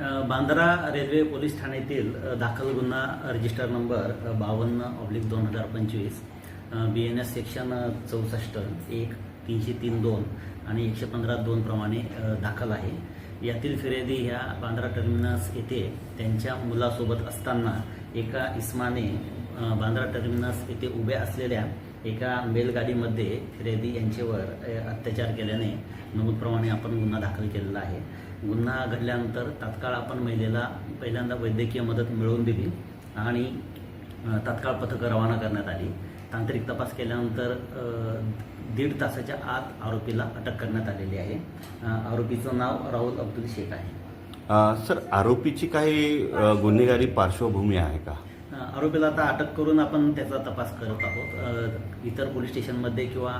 Bandra railway police ठाण्यातील दाखल गुन्हा रजिस्टर नंबर बावन्न ऑब्लिक दोन हजार पंचवीस बी एन एस सेक्शन चौसष्ट एक तीनशे तीन दोन आणि एकशे पंधरा दोन प्रमाणे दाखल आहे. यातील फिर्यादी ह्या बांद्रा टर्मिनस येथे त्यांच्या मुलासोबत असताना एका इस्माने बांद्रा टर्मिनस येथे उभ्या असलेल्या एका बैलगाडीमध्ये फिरेदी यांच्यावर अत्याचार केल्याने नमूदप्रमाणे आपण गुन्हा दाखल केलेला आहे. गुन्हा घडल्यानंतर तात्काळ आपण महिलेला पहिल्यांदा वैद्यकीय मदत मिळवून दिली आणि तात्काळ पथकं रवाना करण्यात आली. तांत्रिक तपास केल्यानंतर दीड तासाच्या आत आरोपीला अटक करण्यात आलेली आहे. आरोपीचं नाव राहुल अब्दुल शेख आहे. सर आरोपीची काही गुन्हेगारी पार्श्वभूमी आहे का? आरोपीला आता अटक करून आपण त्याचा तपास करत आहोत. इतर पोलीस स्टेशनमध्ये किंवा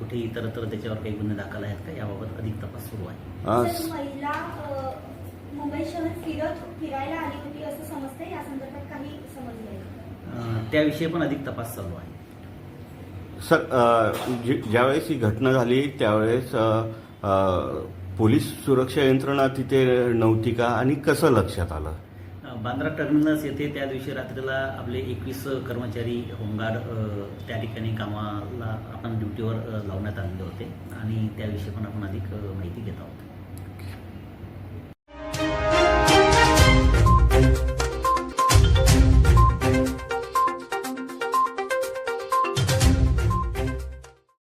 कुठे इतरत्र त्याच्यावर काही गुन्हे दाखल आहेत का? याबाबत अधिक तपास सुरू आहे. अ, सर, महिला अ, मुंबई शहर फिरत फिरायला आली होती असं समजतंय? या संदर्भात काही समजलंय अ, त्याविषयी पण अधिक तपास चालू आहे. सर ज्यावेळेस ही घटना झाली त्यावेळेस पोलीस सुरक्षा यंत्रणा तिथे नव्हती का? आणि कसं लक्षात आलं? बांद्रा टर्मिनस येथे त्या दिवशी रात्रीला आपले एकवीस कर्मचारी होमगार्ड त्या ठिकाणी कामाला आपण ड्युटीवर लावण्यात आलेले होते आणि त्याविषयी पण आपण अधिक माहिती घेत आहोत.